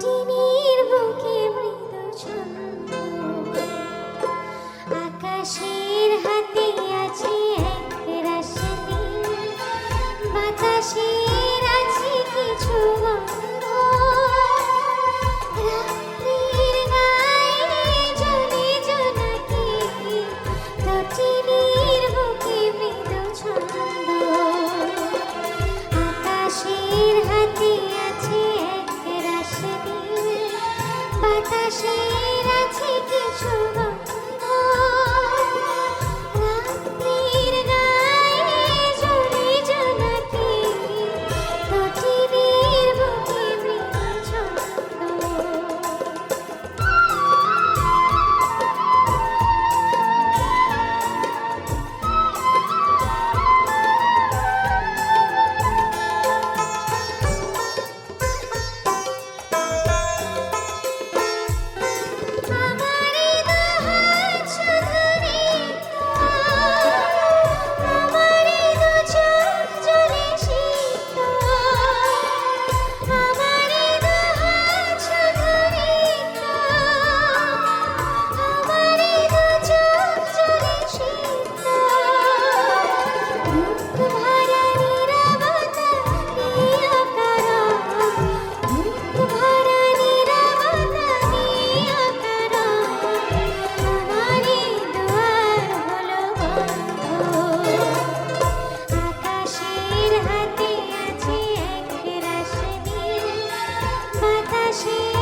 তটিনীর বুকে মৃদু ছন্দ আকাশের হাতে আছে এক রাশি। কিছু গন্ধ। রাত্রির গায়ে জ্বলে জোনাকি। ছন্দ আকাশের হাতে বাতাসের আছে কিছু 心。